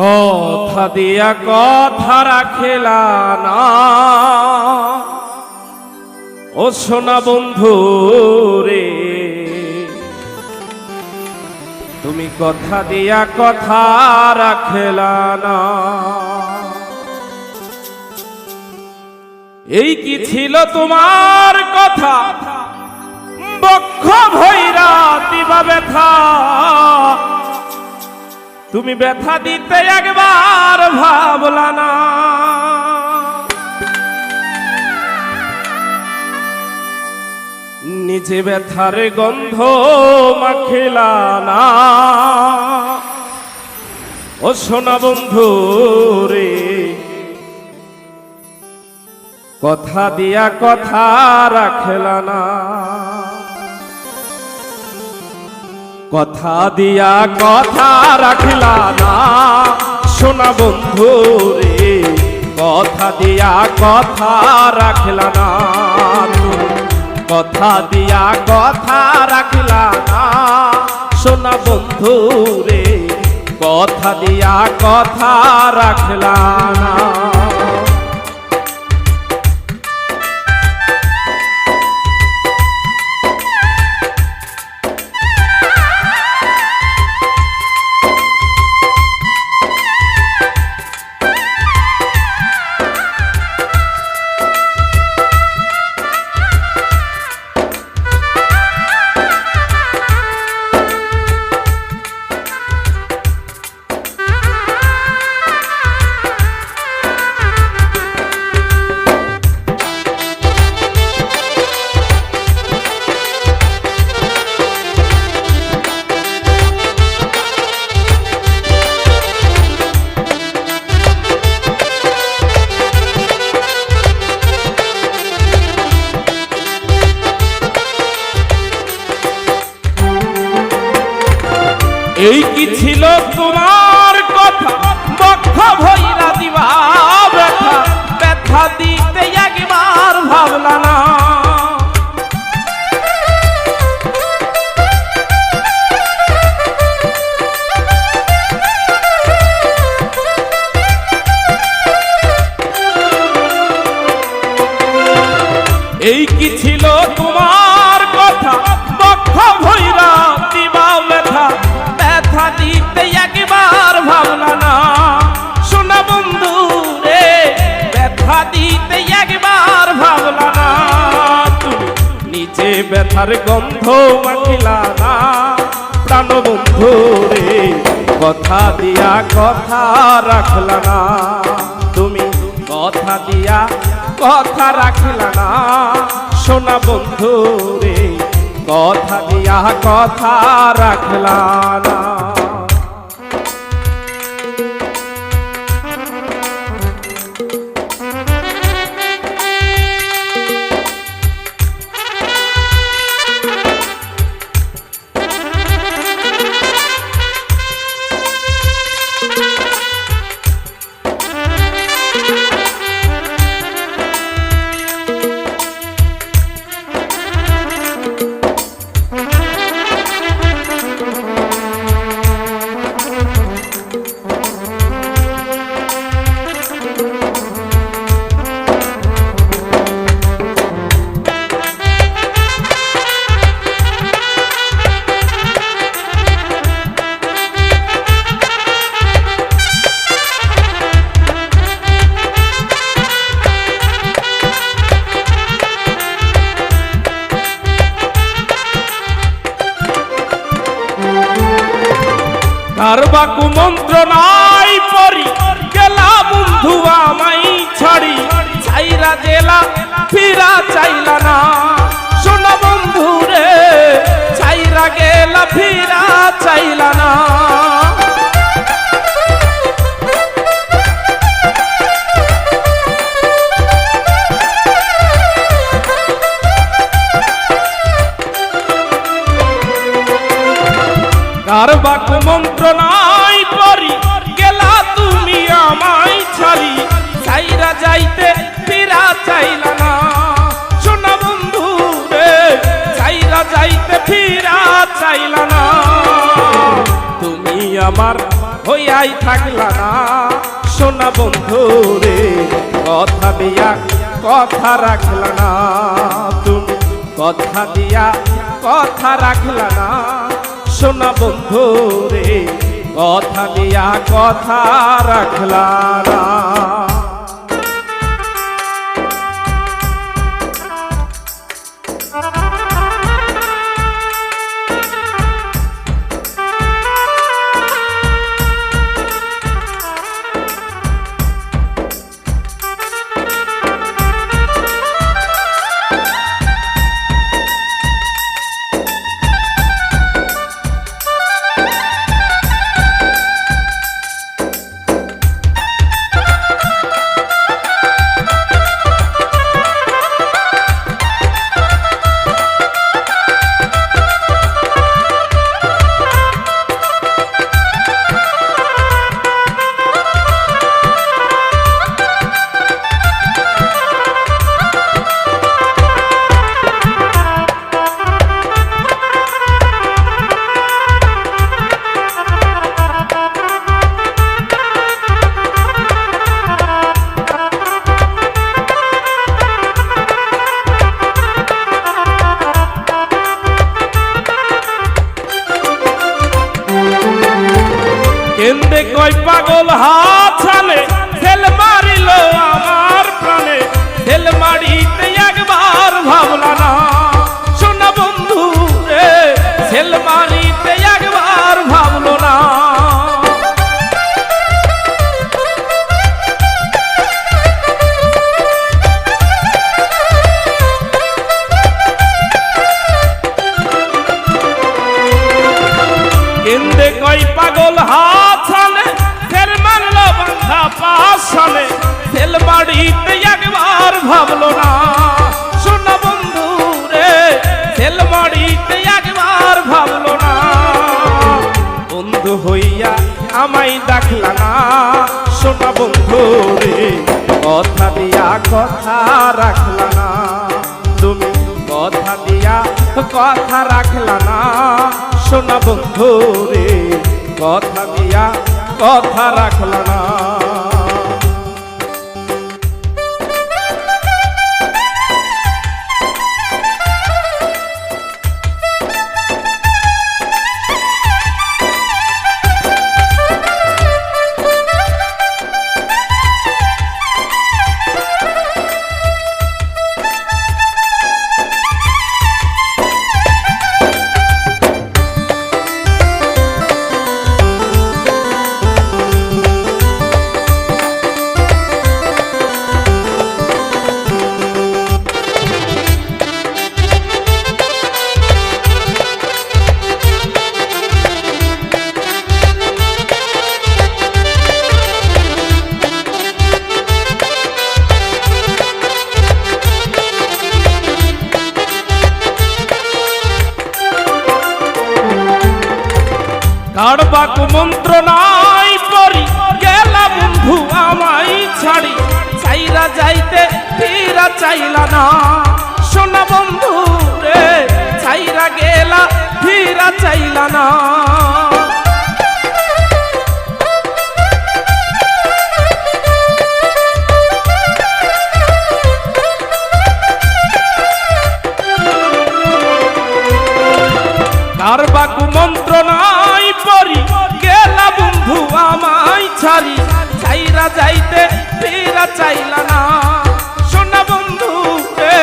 কথা দিয়া কথা রাখেলা না। ও সোনা বন্ধু রে, তুমি কথা দিয়া কথা রাখেলা না। এই কি ছিল তোমার কথা? বক্ষ ভৈরা দিবা ব্যথা। তুমি ব্যথা দিতে একবার ভাবলা না। নিজে ব্যথার গন্ধ মাখিলা না। ও সোনা বন্ধু রে, কথা দিয়া কথা রাখলা না। কথা দিয়া কথা রাখলা না। সোনা বন্ধু রে, কথা দিয়া কথা রাখলা না। কথা দিয়া কথা রাখলা না। সোনা বন্ধু রে, কথা দিয়া কথা রাখলা না। এই কি ছিল তোমার কথা? বক্ষ ভৈরা দিবা ব্যথা। ব্যথা দিতে একবার ভাবলা একবার ভাবলা না নিচে ব্যথার গন্ধ মাখিলা না। প্রাণ বন্ধু রে, কথা দিয়া কথা রাখলা না। তুমি কথা দিয়া কথা রাখলা না। সোনা বন্ধু রে, কথা দিয়া কথা রাখলা না। কার মন্ত্র নাই পরি। গেলা বন্ধু আমাই ছাড়ি। চাইরা জেলা, ফিরা চাইলা না। শোনা বন্ধু রে চাইরা গেলা, ফিরা চাইলা না। হইয়াই থাকলা না। সোনা বন্ধু রে, কথা দিয়া কথা রাখলা না। তুমি কথা দিয়া কথা রাখলা না। সোনা বন্ধু রে, কথা দিয়া কথা রাখলা না। ভাবলো না। শোনা বন্ধু রে ফেল মারিতে একবার ভাবলো না। বন্ধু হইয়া আমায় ডাকলা না। শোনা বন্ধু রে কথা দিয়া কথা রাখলা না। তুমি কথা দিয়া কথা রাখলা না। শোনা বন্ধু রে কথা দিয়া কথা রাখলা না। কারবাক মন্ত্রণাই পরি গেলা বন্ধু আমাই ছাড়ি। চাইরা যাইতে ফিরা চাইলা না। সোনা বন্ধু রে চাইরা গেলা ফিরা চাইলা না। কার বাকু চাইলা না। সোনা বন্ধু রে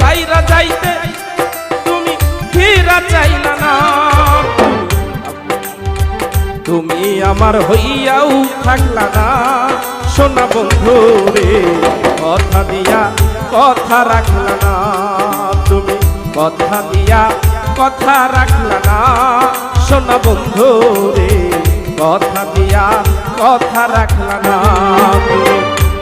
চাইরা যাইতে তুমি ফিরা চাইলা না। তুমি আমার হইয়াও থাকলা না। সোনা বন্ধু রে কথা দিয়া কথা রাখলা না। তুমি কথা দিয়া কথা রাখলা না। সোনা বন্ধু রে কথা দিয়া কথা রাখলা না।